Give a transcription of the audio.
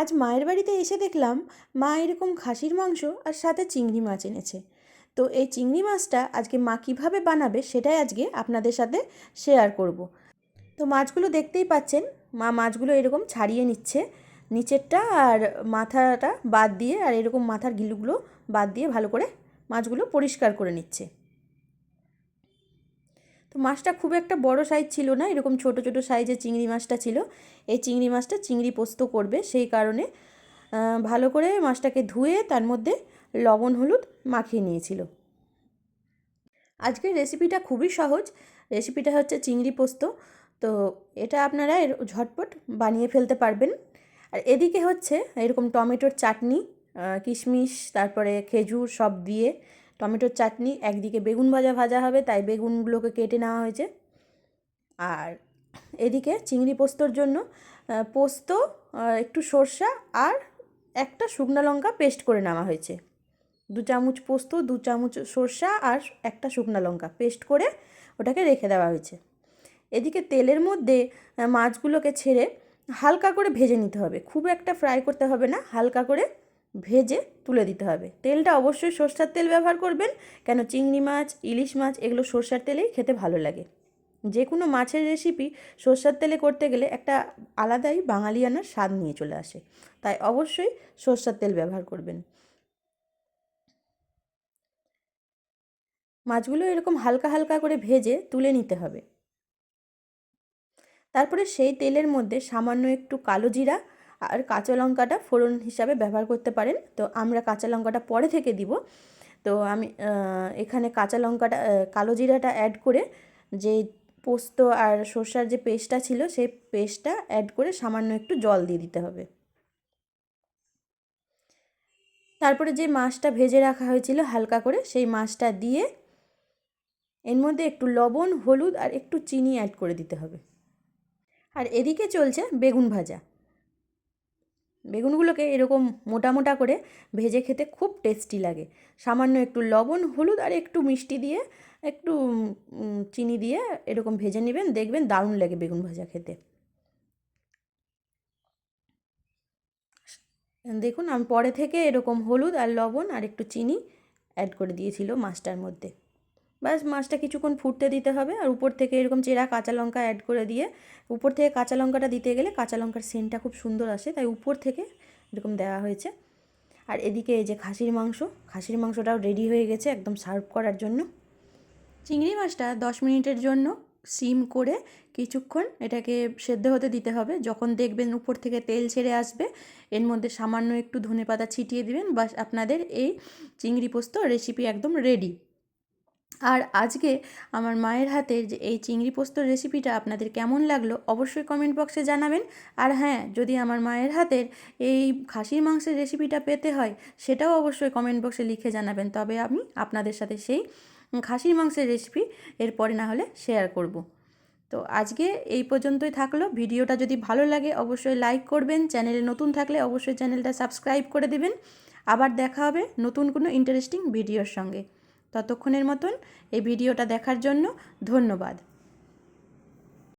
আজ মায়ের বাড়িতে এসে দেখলাম মা এরকম খাসির মাংস আর সাথে চিংড়ি মাছ এনেছে। তো এই চিংড়ি মাছটা আজকে মা কীভাবে বানাবে সেটাই আজকে আপনাদের সাথে শেয়ার করব। তো মাছগুলো দেখতেই পাচ্ছেন, মা মাছগুলো এরকম ছাড়িয়ে নিচ্ছে। নিচেরটা আর মাথাটা বাদ দিয়ে আর এরকম মাথার গিলুগুলো বাদ দিয়ে ভালো করে মাছগুলো পরিষ্কার করে নিচ্ছে। তো মাছটা খুব একটা বড় সাইজ ছিল না, এরকম ছোট ছোট সাইজের চিংড়ি মাছটা ছিল। এই চিংড়ি মাছটা চিংড়ি পোস্ত করবে, সেই কারণে ভালো করে মাছটাকে ধুয়ে তার মধ্যে লবণ, হলুদ মাখিয়ে নিয়েছিল। আজকের রেসিপিটা খুবই সহজ। রেসিপিটা হচ্ছে চিংড়ি পোস্ত। তো এটা আপনারা এর ঝটপট বানিয়ে ফেলতে পারবেন। আর এদিকে হচ্ছে এরকম টমেটোর চাটনি কিশমিশ, তারপরে খেজুর সব দিয়ে টমেটোর চাটনি, একদিকে বেগুন ভাজা ভাজা হবে, তাই বেগুনগুলোকে কেটে নেওয়া হয়েছে। আর এদিকে চিংড়ি পোস্তর জন্য পোস্ত একটু সর্ষা আর একটা শুকনো লঙ্কা পেস্ট করে নেওয়া হয়েছে। দু চামচ পোস্ত, দু চামচ সর্ষা আর একটা শুকনো লঙ্কা পেস্ট করে ওটাকে রেখে দেওয়া হয়েছে। এদিকে তেলের মধ্যে মাছগুলোকে ছেড়ে হালকা করে ভেজে নিতে হবে। খুব একটা ফ্রাই করতে হবে না, হালকা করে ভেজে তুলে দিতে হবে। তেলটা অবশ্যই সর্ষার তেল ব্যবহার করবেন, কেন চিংড়ি মাছ, ইলিশ মাছ, এগুলো সর্ষার তেলেই খেতে ভালো লাগে। যে কোনো মাছের রেসিপি সর্ষার তেলে করতে গেলে একটা আলাদাই বাঙালিয়ানার স্বাদ নিয়ে চলে আসে। তাই অবশ্যই সর্ষার তেল ব্যবহার করবেন। মাছগুলো এরকম হালকা হালকা করে ভেজে তুলে নিতে হবে। তারপরে সেই তেলের মধ্যে সামান্য একটু কালো জিরা আর কাঁচা লঙ্কাটা ফোড়ন হিসাবে ব্যবহার করতে পারেন। তো আমরা কাঁচা লঙ্কাটা পরে থেকে দিব। তো আমি এখানে কাঁচা লঙ্কাটা কালো জিরাটা অ্যাড করে যে পোস্ত আর সর্ষার যে পেস্টটা ছিল, সেই পেস্টটা অ্যাড করে সামান্য একটু জল দিয়ে দিতে হবে। তারপরে যে মাছটা ভেজে রাখা হয়েছিল হালকা করে, সেই মাছটা দিয়ে এর মধ্যে একটু লবণ, হলুদ আর একটু চিনি অ্যাড করে দিতে হবে। আর এদিকে চলছে বেগুন ভাজা। বেগুনগুলোকে এরকম মোটা মোটা করে ভেজে খেতে খুব টেস্টি লাগে। সামান্য একটু লবণ, হলুদ আর একটু মিষ্টি দিয়ে একটু চিনি দিয়ে এরকম ভেজে নেবেন, দেখবেন দারুণ লাগে বেগুন ভাজা খেতে। দেখুন, আমি পরে থেকে এরকম হলুদ আর লবণ আর একটু চিনি অ্যাড করে দিয়েছিল মাছটার মধ্যে। ব্যাস মাছটা কিছুক্ষণ ফুটতে দিতে হবে আর উপর থেকে এরকম চেরা কাঁচা লঙ্কা অ্যাড করে দিয়ে উপর থেকে কাঁচা লঙ্কাটা দিতে গেলে কাঁচা লঙ্কার সেন্টটা খুব সুন্দর আসে, তাই উপর থেকে এরকম দেওয়া হয়েছে। আর এদিকে এই যে খাসির মাংস, খাসির মাংসটাও রেডি হয়ে গেছে একদম সার্ভ করার জন্য। চিংড়ি মাছটা দশ মিনিটের জন্য সিম করে কিছুক্ষণ এটাকে সেদ্ধ হতে দিতে হবে। যখন দেখবেন উপর থেকে তেল ছেড়ে আসবে, এর মধ্যে সামান্য একটু ধনে পাতা ছিটিয়ে দিবেন বাস আপনাদের এই চিংড়ি পোস্ত রেসিপি একদম রেডি আর আজকে আমার মায়ের হাতের যে এই চিংড়ি পোস্তর রেসিপিটা আপনাদের কেমন লাগল অবশ্যই কমেন্ট বক্সে জানাবেন। আর হ্যাঁ যদি আমার মায়ের হাতের এই খাসির মাংসের রেসিপিটা পেতে হয়, সেটাও অবশ্যই কমেন্ট বক্সে লিখে জানাবেন। তবে আমি আপনাদের সাথে সেই খাসির মাংসের রেসিপি এরপরে না হলে শেয়ার করব। তো আজকে এই পর্যন্তই থাকল। ভিডিওটা যদি ভালো লাগে অবশ্যই লাইক করবেন। চ্যানেলে নতুন থাকলে অবশ্যই চ্যানেলটা সাবস্ক্রাইব করে দেবেন। আবার দেখা হবে নতুন কোনো ইন্টারেস্টিং ভিডিওর সঙ্গে। ততক্ষণের মতন এই ভিডিওটা দেখার জন্য ধন্যবাদ।